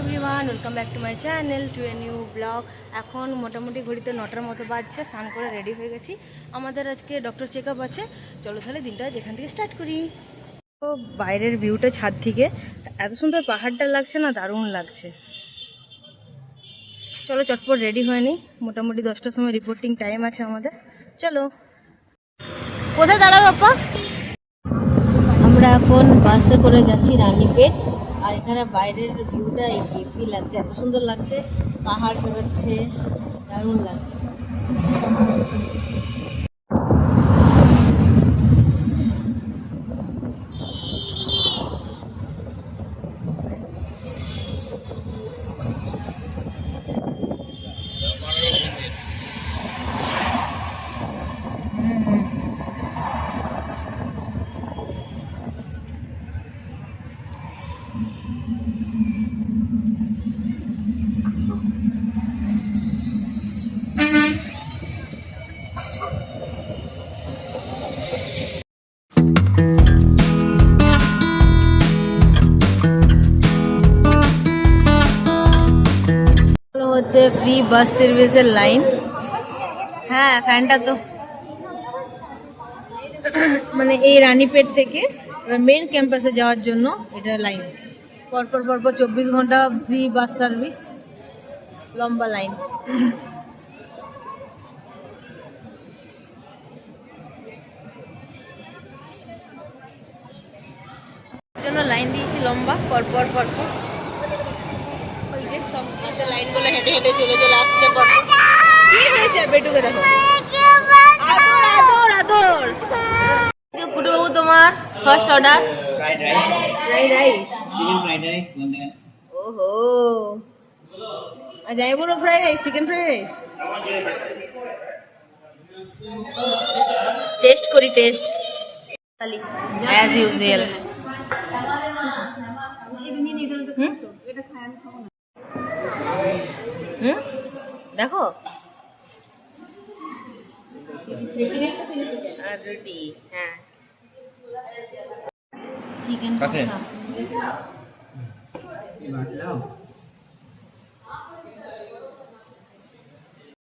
Everyone welcome back to my channel to a new blog এখন মোটামুটি ঘড়িতে নটার মতো বাজছে, স্নান করে রেডি হয়ে গেছি। আমাদের আজকে ডক্টর চেক আছে। চলো তাহলে দিনটা যেখান থেকে স্টার্ট করি। তো বাইরের ভিউটা ছাদ থেকে। এত সুন্দর পাহাড়টা লাগছে না, দারুণ লাগছে। চলো চটপট রেডি হয়ে নিই। মোটামুটি দশটার সময় রিপোর্টিং টাইম আছে আমাদের। চলো। কোথায় দাঁড়াবো আপা আমরা এখন বাসে করে যাচ্ছি রানীপেট। আর এখানে বাইরের ভিউটা হেভি লাগছে এত সুন্দর লাগছে। পাহাড় বেরোচ্ছে দারুণ লাগছে। হচ্ছে ফ্রি বাস সার্ভিসের লাইন হ্যাঁ ফ্যানটা তো। মানে এই রানীপেট থেকে মেন ক্যাম্পাসে যাওয়ার জন্য এটা লাইন পরপর পরপর চব্বিশ ঘণ্টা ফ্রি বাস সার্ভিস লম্বা লাইন জন্য লাইন দিয়েছি লম্বা, পরপর পরপর। যে সব বাসের লাইনগুলো হেঁটে হেঁটে চলে চলে আসছে বটে কি হয়েছে? বেটুকে দেখো। আদর আদর আদর। পুটুবাবু তোমার first order fried rice fried rice chicken fried rice ওহো। আচ্ছা এগুলো fried rice chicken fried rice taste করি টেস্ট অ্যাজ ইউজুয়াল দেখো। আর হ্যাঁ।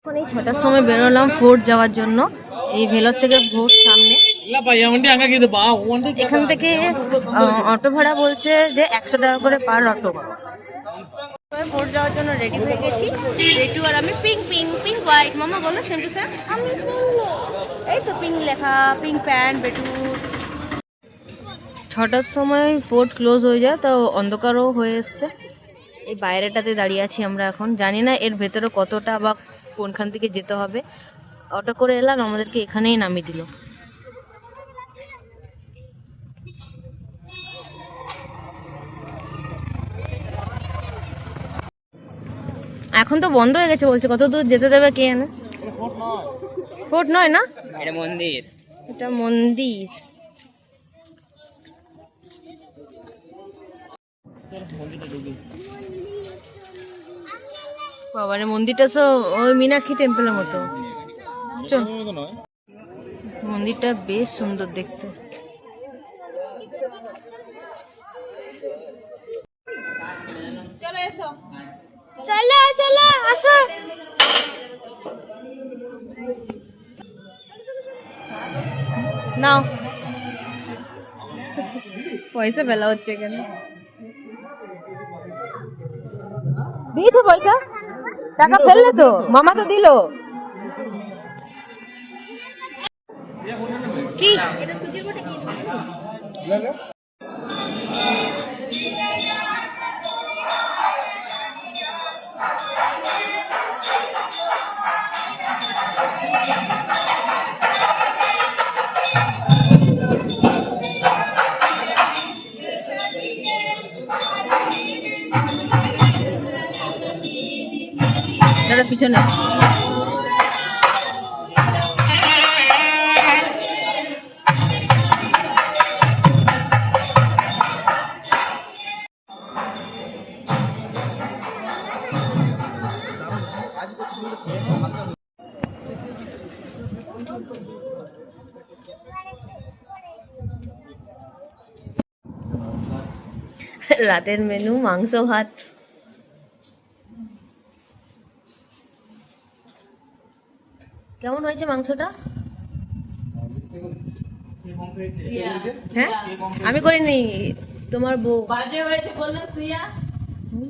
এই ছটার সময় বেরোলাম ফোর্ট যাওয়ার জন্য। এই ভেলোর থেকে ফোর্ট সামনে। এখান থেকে অটো ভাড়া বলছে যে একশো টাকা করে পার অটো। ভাড়া ফোর্ট যাওয়ার জন্য রেডি হয়ে গেছি। রেটু আর আমি পিঙ্ক পিঙ্ক পিঙ্ক হোয়াইট মামা বলো সেম টু সেম আমি এই তো পিঙ্ক লেখা পিঙ্ক প্যান্ট বেটু। ছটার সময় ফোর্ট ক্লোজ হয়ে যায় তো অন্ধকারও হয়ে এসছে। এই বাইরেটাতে দাঁড়িয়ে আছি আমরা এখন। জানি না এর ভেতরে কতটা বা কোনখান থেকে যেতে হবে। অটো করে এলাম আমাদেরকে এখানেই নামিয়ে দিল। এখন তো বন্ধ হয়ে গেছে বলছে কত দূর যেতে দেবে কে জানে? ফোর্ট নয় না? এটা মন্দির। এটা মন্দির। বাবারে মন্দিরটা তো ওই মীনাক্ষী টেম্পলের মতো। চল। মন্দিরটা বেশ সুন্দর দেখতে। চলো চলো আসো। নাও। পয়সা বেলা হচ্ছে কেন দিয়েছ পয়সা? টাকা ফেললে তো মামা তো দিল। কি? দাদা পিছনে। রাতের মেনু মাংস ভাত কেমন হয়েছে মাংসটা? হ্যাঁ? আমি করিনি তোমার বউ। বাজে হয়েছে বললাম প্রিয়া। হুম?